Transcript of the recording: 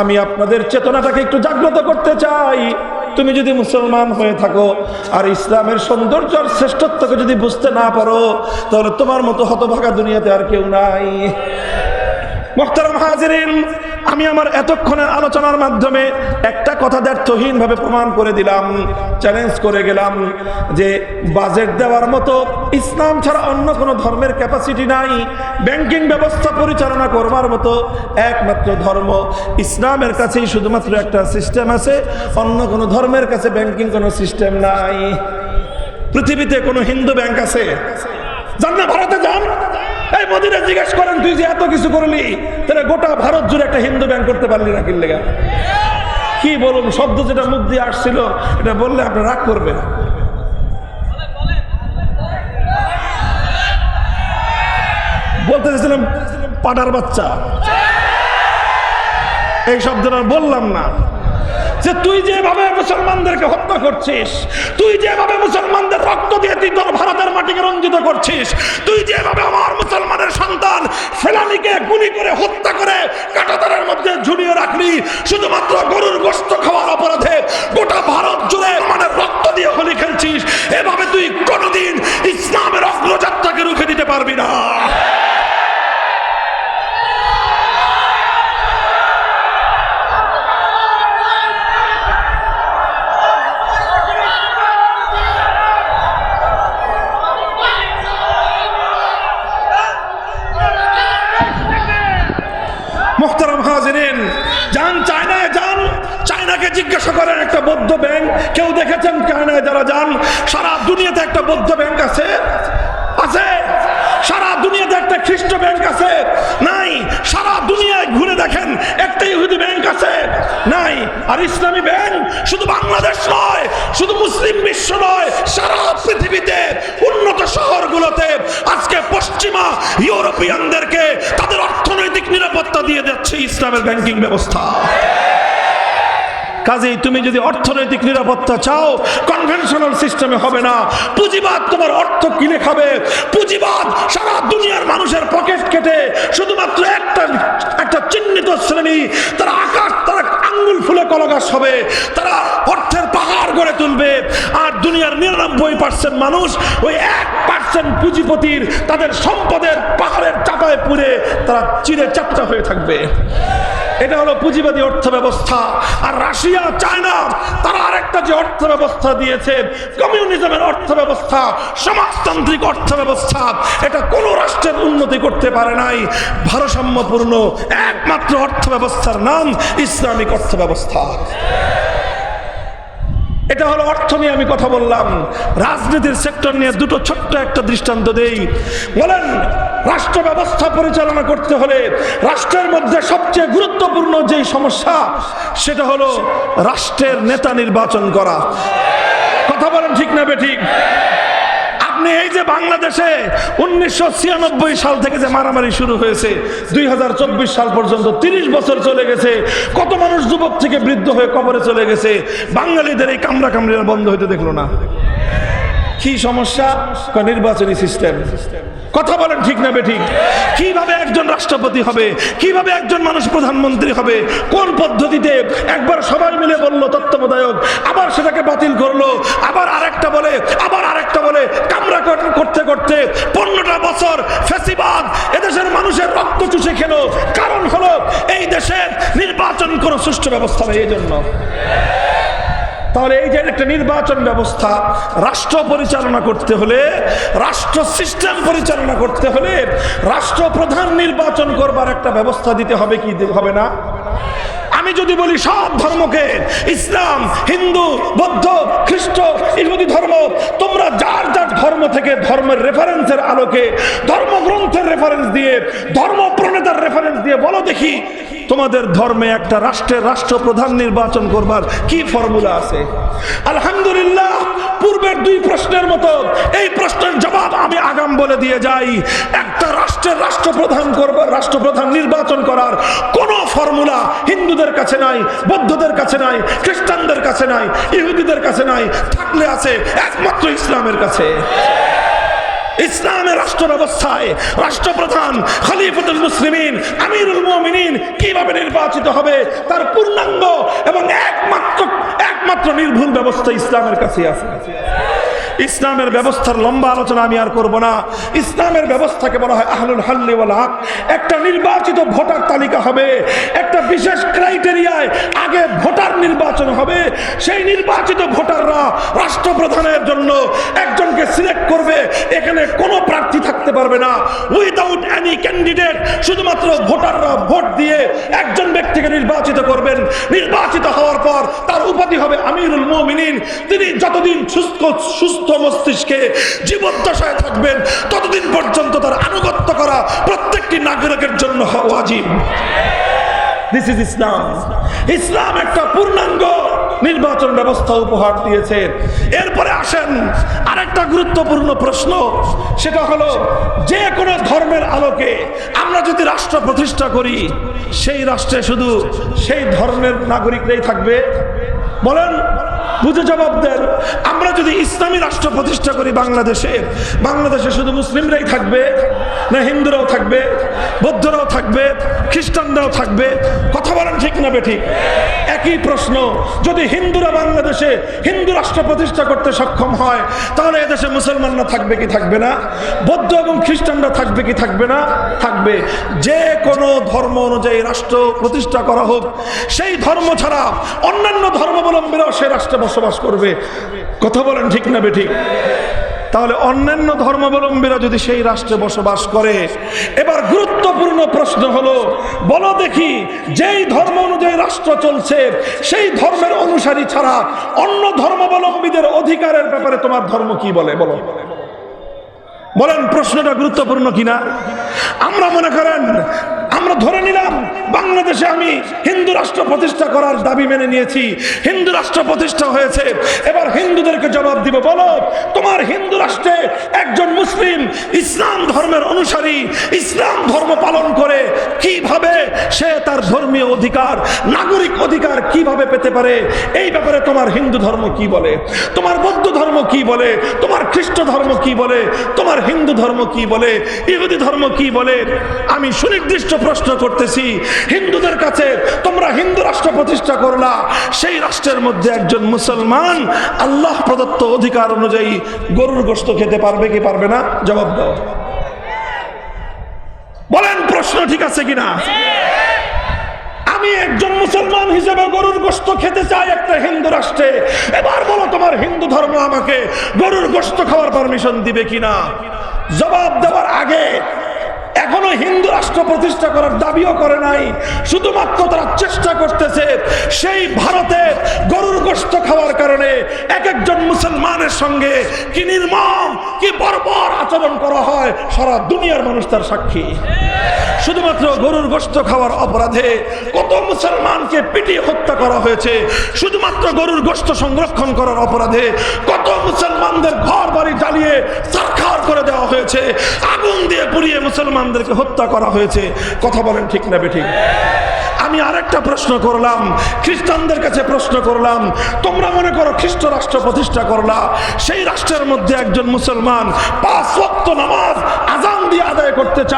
আমি আপনাদের চেতনাটাকে একটু জাগ্রত করতে চাই। তুমি যদি মুসলমান হয়ে থাকো আর ইসলামের সৌন্দর্য আর শ্রেষ্ঠত্বকে যদি বুঝতে না পারো, তাহলে তোমার মতো হতভাগা দুনিয়াতে আর কেউ নাই। মোহতারাম হাজিরিন আমি আমার এতক্ষণের আলোচনার মাধ্যমে একটা কথা দ্ব্যর্থহীন ভাবে প্রমাণ করে দিলাম চ্যালেঞ্জ করে গেলাম যে বাজেট দেওয়ার মতো ইসলাম ছাড়া অন্য কোনো ধর্মের ক্যাপাসিটি নাই ব্যাংকিং ব্যবস্থা পরিচালনা করবার মতো একমাত্র ধর্ম। ইসলামের কাছেই শুধুমাত্র একটা সিস্টেম আছে, অন্য কোনো ধর্মের কাছে ব্যাংকিং কোনো সিস্টেম নাই। পৃথিবীতে কোনো হিন্দু ব্যাংক আছে। যান না ভারতে যান। এই মোদিরা জিজ্ঞেস করেন, তুই যে এত কিছু করলি, তাহলে গোটা ভারত জুড়ে একটা হিন্দু ব্যাংক করতে পারলি না কিনলে কি বলুন, শব্দ যেটা মুখ দিয়ে আসছিল, এটা বললে আপনি রাগ করবেন। বলতে চাইছিলাম পাটার বাচ্চা। এই শব্দটা বললাম না। যে তুই যেভাবে মুসলমানদেরকে হত্যা করছিস, তুই যেভাবে মুসলমানদের রক্ত দিয়ে তুই তোর ভারতের মাটিকে রঞ্জিত করছিস, তুই যেভাবে আমার মুসলমানের সন্তান ফেলানিকে গুলি করে হত্যা করে কাটাতারের মধ্যে ঝুলিয়ে রাখলি, শুধুমাত্র গরুর গোস্ত খাওয়ার অপরাধে গোটা ভারত জুড়ে মানে রক্ত দিয়ে হোলি খেলছিস, এভাবে তুই বৌদ্ধ ব্যাংক আছে? আছে। সারা দুনিয়াতে একটা খ্রিস্ট ব্যাংক আছে। নাই, সারা দুনিয়ায় ঘুরে দেখেন একটা ইহুদি ব্যাংক আছে। নাই, আর ইসলামী ব্যাংক শুধু বাংলাদেশ নয়, শুধু মুসলিম বিশ্ব নয়, সারা পৃথিবীতে, উন্নত শহরগুলোতে, আজকে পশ্চিমা ইউরোপিয়ানদেরকে তাদের অর্থনৈতিক নিরাপত্তা দিয়ে যাচ্ছে ইসলামের ব্যাংকিং ব্যবস্থা। কাজেই তুমি যদি অর্থনৈতিক নিরাপত্তা চাও কনভেনশনাল সিস্টেমে হবে না। পুঁজিবাদ তোমার অর্থ কিনে খাবে পুঁজিবাদ সারা দুনিয়ার মানুষের পকেট কেটে শুধুমাত্র একটা একটা চিহ্নিত শ্রেণি, তারা আকাশ, তারা আঙ্গুল ফুলে কলগাছ হবে, তারা অর্থের পাহাড় গড়ে তুলবে। আর দুনিয়ার নিরানব্বই পার্সেন্ট মানুষ ওই এক পার্সেন্ট পুঁজিপতির তাদের সম্পদের পাহাড়ের চাপায় পুড়ে তারা চিরে চাপটা হয়ে থাকবে। এটা হলো পুঁজিবাদী অর্থ ব্যবস্থা আর রাশিয়া, চায়না, তারা আরেকটা যে অর্থ ব্যবস্থা দিয়েছে, কমিউনিজমের অর্থ ব্যবস্থা সমাজতান্ত্রিক অর্থ ব্যবস্থা এটা কোনো রাষ্ট্রের উন্নতি করতে পারে নাই। ভারসাম্যপূর্ণ একমাত্র অর্থ ব্যবস্থার নাম ইসলামিক অর্থ ব্যবস্থা এটা হলো অর্থ নিয়ে আমি কথা বললাম। রাজনীতির সেক্টর নিয়ে দুটো ছোট্ট একটা দৃষ্টান্ত দেই। বলেন, রাষ্ট্র ব্যবস্থা পরিচালনা করতে হলে রাষ্ট্রের মধ্যে সবচেয়ে গুরুত্বপূর্ণ যেই সমস্যা, সেটা হলো রাষ্ট্রের নেতা নির্বাচন করা। কথা বলেন ঠিক না বেঠিক আপনি এই যে বাংলাদেশে উনিশশো সাল থেকে যে মারামারি শুরু হয়েছে, দুই সাল পর্যন্ত তিরিশ বছর চলে গেছে, কত মানুষ যুবক থেকে বৃদ্ধ হয়ে কবরে চলে গেছে, বাঙালিদের এই কামড়া কামড়িরা বন্ধ হইতে দেখল না। কি সমস্যা? নির্বাচনী সিস্টেম। কথা বলেন ঠিক না বেঠিক। কীভাবে একজন রাষ্ট্রপতি হবে? কীভাবে একজন মানুষ প্রধানমন্ত্রী হবে? কোন পদ্ধতিতে? একবার সবাই মিলে বলল তত্ত্বাবধায়ক, আবার সেটাকে বাতিল করল, আবার আরেকটা বলে, আবার আরেকটা বলে করতে করতে পনেরোটা বছর ফেসিবাদ এদেশের মানুষের রক্ত চুষে খেলো। কারণ হলো এই দেশের নির্বাচন কোনো সুষ্ঠু ব্যবস্থা নেই, এই জন্য। তাহলে এই যে একটা নির্বাচন ব্যবস্থা, রাষ্ট্র পরিচালনা করতে হলে, রাষ্ট্র সিস্টেম পরিচালনা করতে হলে রাষ্ট্র প্রধান নির্বাচন করবার একটা ব্যবস্থা দিতে হবে কি হবে না? আমি যদি বলি সব ধর্মকে, ইসলাম, হিন্দু, বৌদ্ধ, খ্রিস্ট, ইহুদি ধর্ম তোমরা যার যার ধর্ম থেকে ধর্মের রেফারেন্সের আলোকে, ধর্মগ্রন্থের রেফারেন্স দিয়ে ধর্ম প্রণেতার রেফারেন্স দিয়ে বলো দেখি, তোমাদের ধর্মে একটা রাষ্ট্রের রাষ্ট্রপ্রধান নির্বাচন করবার কি ফর্মুলা আছে? আলহামদুলিল্লাহ, পূর্বের দুই প্রশ্নের মতো এই প্রশ্নের জবাব আমি আগাম বলে দিয়ে যাই, একটা রাষ্ট্রের রাষ্ট্রপ্রধান করবার, রাষ্ট্রপ্রধান নির্বাচন করার কোনো ফর্মুলা হিন্দুদের কাছে নাই, বৌদ্ধদের কাছে নাই, খ্রিস্টানদের কাছে নাই, ইহুদিদের কাছে নাই, থাকলে আছে একমাত্র ইসলামের কাছে। ইসলামের রাষ্ট্র ব্যবস্থায় রাষ্ট্রপ্রধান খলিফতুল মুসলিমিন, আমিরুল মুমিনিন কীভাবে নির্বাচিত হবে? তার পূর্ণাঙ্গ এবং একমাত্র একমাত্র নির্ভুল ব্যবস্থা ইসলামের কাছে আছে। ইসলামের ব্যবস্থার লম্বা আলোচনা আমি আর করব না। ইসলামের ব্যবস্থাকে বলা হয় আহলুল হাল্লি ওয়াল একটা নির্বাচিত ভোটার তালিকা হবে। একটা বিশেষ ক্রাইটেরিয়ায় আগে ভোটার নির্বাচন হবে। সেই নির্বাচিত ভোটাররা রাষ্ট্রপ্রধানের জন্য একজনকে সিলেক্ট করবে। এখানে কোনো প্রার্থী থাকতে পারবে না। উইদাউট এনি ক্যান্ডিডেট শুধুমাত্র ভোটাররা ভোট দিয়ে একজন ব্যক্তিকে নির্বাচিত করবেন। নির্বাচিত হওয়ার পর তার উপাধি হবে আমিরুল মুমিনিন। তিনি যতদিন সুস্থ সুস্থ মস্তিষ্কে জীবদ্দশায় থাকবেন, ততদিন পর্যন্ত তার আনুগত্য করা প্রত্যেকটি নাগরিকের জন্য ওয়াজিব। দিস ইজ ইসলাম ইসলাম একটা পূর্ণাঙ্গ নির্বাচন ব্যবস্থা উপহার দিয়েছে। এরপরে আসেন আরেকটা গুরুত্বপূর্ণ প্রশ্ন, সেটা হলো, যে কোনো ধর্মের আলোকে আমরা যদি রাষ্ট্র প্রতিষ্ঠা করি, সেই রাষ্ট্রে শুধু সেই ধর্মের নাগরিকরাই থাকবে? বলেন বুঝে জবাব দেন। আমরা যদি ইসলামী রাষ্ট্র প্রতিষ্ঠা করি বাংলাদেশে বাংলাদেশে শুধু মুসলিমরাই থাকবে, না হিন্দুরাও থাকবে, বৌদ্ধরাও থাকবে, খ্রিস্টানরাও থাকবে না বেঠিক একই প্রশ্ন, যদি হিন্দুরা বাংলাদেশে হিন্দু রাষ্ট্র প্রতিষ্ঠা করতে সক্ষম হয়, তাহলে এদেশে মুসলমানরা থাকবে কি থাকবে না? বৌদ্ধ এবং খ্রিস্টানরা থাকবে কি থাকবে না? থাকবে। যে কোনো ধর্ম অনুযায়ী রাষ্ট্র প্রতিষ্ঠা করা হোক, সেই ধর্ম ছাড়া অন্যান্য ধর্মাবলম্বীরাও সে রাষ্ট্রে বসবাস করবে। কথা বলেন ঠিক না বেঠিক তাহলে অন্যান্য ধর্মাবলম্বীরা যদি সেই রাষ্ট্রে বসবাস করে, এবার গুরুত্বপূর্ণ প্রশ্ন হলো, বলো দেখি যেই ধর্ম অনুযায়ী রাষ্ট্র চলছে, সেই ধর্মের অনুসারী ছাড়া অন্য ধর্মাবলম্বীদের অধিকারের ব্যাপারে তোমার ধর্ম কি বলে? বলো। বলেন, প্রশ্নটা গুরুত্বপূর্ণ কিনা? আমরা মনে করেন আমরা ধরে নিলাম, বাংলাদেশে আমি হিন্দু রাষ্ট্র প্রতিষ্ঠা করার দাবি মেনে নিয়েছি। হিন্দু রাষ্ট্র প্রতিষ্ঠা হয়েছে। এবার হিন্দুদেরকে জবাব দিব, বলো, তোমার হিন্দু রাষ্ট্রে একজন মুসলিম ইসলাম ধর্মের অনুসারী, ইসলাম ধর্ম পালন করে কীভাবে সে তার ধর্মীয় অধিকার, নাগরিক অধিকার কীভাবে পেতে পারে? এই ব্যাপারে তোমার হিন্দু ধর্ম কি বলে? তোমার বৌদ্ধ ধর্ম কি বলে? তোমার খ্রিস্ট ধর্ম কি বলে? তোমার হিন্দু ধর্ম কি বলে? ইহুদি ধর্ম কি বলে? আমি সুনির্দিষ্ট প্রশ্ন করতেছি, হিন্দুদের কাছে তোমরা হিন্দু রাষ্ট্র প্রতিষ্ঠা করলা সেই রাষ্ট্রের মধ্যে একজন মুসলমান আল্লাহ প্রদত্ত অধিকার অনুযায়ী গরুর গোস্ত খেতে পারবে কি পারবে না? জবাব দাও। বলেন, প্রশ্ন ঠিক আছে কিনা? আমি একজন মুসলমান হিসেবে গরুর গোস্ত খেতে চাই একটা হিন্দু রাষ্ট্রে। এবার বলো, তোমার হিন্দু ধর্ম আমাকে গরুর গোস্ত খাওয়ার পারমিশন দিবে কিনা? জবাব দেওয়ার আগে এখনও হিন্দু রাষ্ট্র প্রতিষ্ঠা করার দাবিও করে নাই। শুধুমাত্র তারা চেষ্টা করতেছে সেই ভারতে গরুর গোস্ত খাওয়ার কারণে এক একজন মুসলমানের সঙ্গে কি নির্মম, কি বর্বর আচরণ করা হয়, সারা দুনিয়ার মানুষ তার সাক্ষী। শুধুমাত্র গরুর গোস্ত খাওয়ার অপরাধে কত মুসলমানকে পিটিয়ে হত্যা করা হয়েছে, শুধুমাত্র গরুর গোস্ত সংরক্ষণ করার অপরাধে কত মুসলমানদের ঘর বাড়ি জ্বালিয়ে সারখার করে দেওয়া হয়েছে, আগুন দিয়ে পুড়িয়ে মুসলমানদেরকে হত্যা করা হয়েছে। কথা বলেন ঠিক না বেঠিক। আমি আরেকটা প্রশ্ন করলাম, খ্রিস্টানদের কাছে প্রশ্ন করলাম, তোমরা মনে করো খ্রিস্ট রাষ্ট্র প্রতিষ্ঠা করলা, সেই রাষ্ট্রের মধ্যে একজন মুসলমান পাঁচ নামাজ আজান দিয়ে আদায় করতে চায়।